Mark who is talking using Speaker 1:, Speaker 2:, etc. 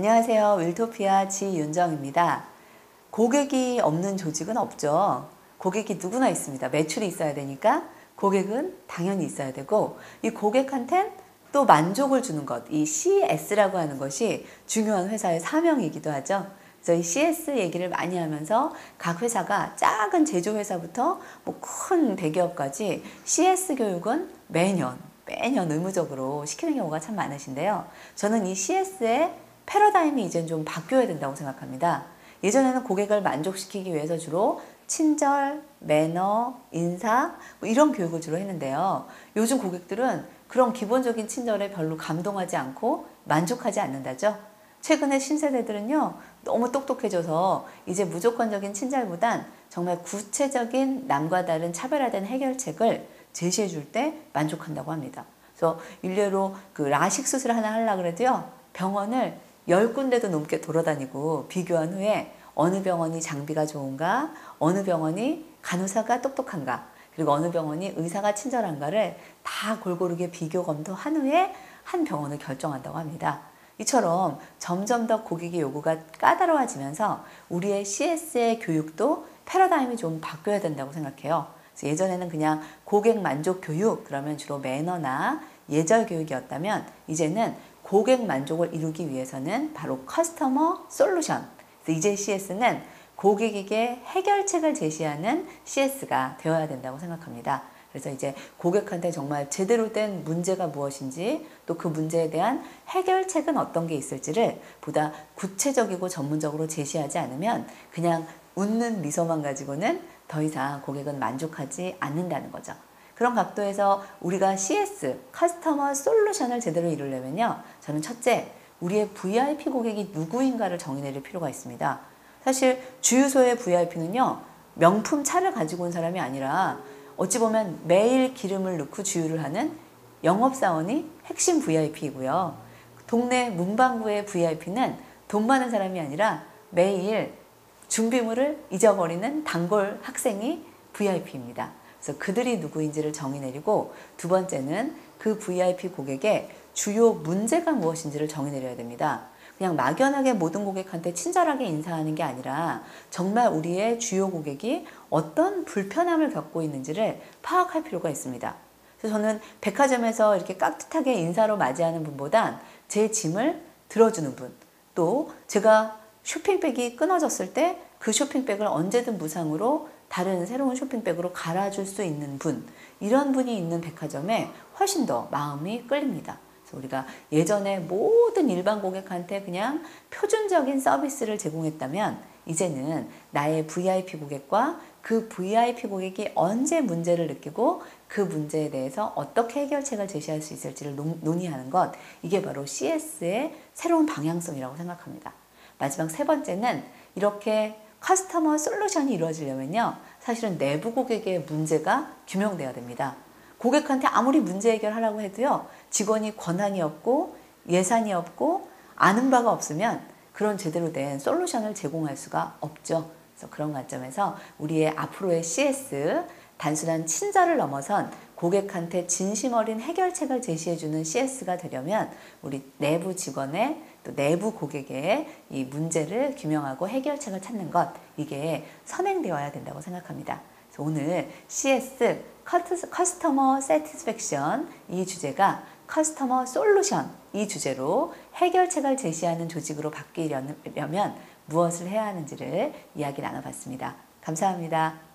Speaker 1: 안녕하세요. 윌토피아 지윤정입니다. 고객이 없는 조직은 없죠. 고객이 누구나 있습니다. 매출이 있어야 되니까 고객은 당연히 있어야 되고 이 고객한텐 또 만족을 주는 것, 이 CS라고 하는 것이 중요한 회사의 사명이기도 하죠. 이 CS 얘기를 많이 하면서 각 회사가 작은 제조회사부터 뭐 큰 대기업까지 CS 교육은 매년, 매년 의무적으로 시키는 경우가 참 많으신데요. 저는 이 CS의 패러다임이 이제 좀 바뀌어야 된다고 생각합니다. 예전에는 고객을 만족시키기 위해서 주로 친절, 매너, 인사 뭐 이런 교육을 주로 했는데요. 요즘 고객들은 그런 기본적인 친절에 별로 감동하지 않고 만족하지 않는다죠. 최근에 신세대들은요, 너무 똑똑해져서 이제 무조건적인 친절보단 정말 구체적인 남과 다른 차별화된 해결책을 제시해 줄 때 만족한다고 합니다. 그래서 일례로 그 라식 수술 하나 하려고 그래도요, 병원을 열 군데도 넘게 돌아다니고 비교한 후에 어느 병원이 장비가 좋은가, 어느 병원이 간호사가 똑똑한가, 그리고 어느 병원이 의사가 친절한가를 다 골고루게 비교 검토한 후에 한 병원을 결정한다고 합니다. 이처럼 점점 더 고객의 요구가 까다로워지면서 우리의 CS의 교육도 패러다임이 좀 바뀌어야 된다고 생각해요. 예전에는 그냥 고객 만족 교육, 그러면 주로 매너나 예절 교육이었다면 이제는 고객 만족을 이루기 위해서는 바로 커스터머 솔루션. 이제 CS는 고객에게 해결책을 제시하는 CS가 되어야 된다고 생각합니다. 그래서 이제 고객한테 정말 제대로 된 문제가 무엇인지 또 그 문제에 대한 해결책은 어떤 게 있을지를 보다 구체적이고 전문적으로 제시하지 않으면 그냥 웃는 미소만 가지고는 더 이상 고객은 만족하지 않는다는 거죠. 그런 각도에서 우리가 CS, 커스터머 솔루션을 제대로 이루려면요. 저는 첫째, 우리의 VIP 고객이 누구인가를 정의내릴 필요가 있습니다. 사실 주유소의 VIP는요. 명품 차를 가지고 온 사람이 아니라 어찌 보면 매일 기름을 넣고 주유를 하는 영업사원이 핵심 VIP이고요. 동네 문방구의 VIP는 돈 많은 사람이 아니라 매일 준비물을 잊어버리는 단골 학생이 VIP입니다. 그래서 그들이 누구인지를 정의 내리고 두 번째는 그 VIP 고객의 주요 문제가 무엇인지를 정의 내려야 됩니다. 그냥 막연하게 모든 고객한테 친절하게 인사하는 게 아니라 정말 우리의 주요 고객이 어떤 불편함을 겪고 있는지를 파악할 필요가 있습니다. 그래서 저는 백화점에서 이렇게 깍듯하게 인사로 맞이하는 분보단 제 짐을 들어주는 분, 또 제가 쇼핑백이 끊어졌을 때 그 쇼핑백을 언제든 무상으로 다른 새로운 쇼핑백으로 갈아줄 수 있는 분, 이런 분이 있는 백화점에 훨씬 더 마음이 끌립니다. 우리가 예전에 모든 일반 고객한테 그냥 표준적인 서비스를 제공했다면 이제는 나의 VIP 고객과 그 VIP 고객이 언제 문제를 느끼고 그 문제에 대해서 어떻게 해결책을 제시할 수 있을지를 논의하는 것 이게 바로 CS의 새로운 방향성이라고 생각합니다. 마지막 세 번째는 이렇게 커스터머 솔루션이 이루어지려면요. 사실은 내부 고객의 문제가 규명돼야 됩니다. 고객한테 아무리 문제 해결하라고 해도요. 직원이 권한이 없고 예산이 없고 아는 바가 없으면 그런 제대로 된 솔루션을 제공할 수가 없죠. 그래서 그런 관점에서 우리의 앞으로의 CS 단순한 친절을 넘어선 고객한테 진심 어린 해결책을 제시해주는 CS가 되려면 우리 내부 직원의 또 내부 고객의 이 문제를 규명하고 해결책을 찾는 것 이게 선행되어야 된다고 생각합니다. 오늘 CS 커스터머 세티스팩션 이 주제가 커스터머 솔루션 이 주제로 해결책을 제시하는 조직으로 바뀌려면 무엇을 해야 하는지를 이야기 나눠봤습니다. 감사합니다.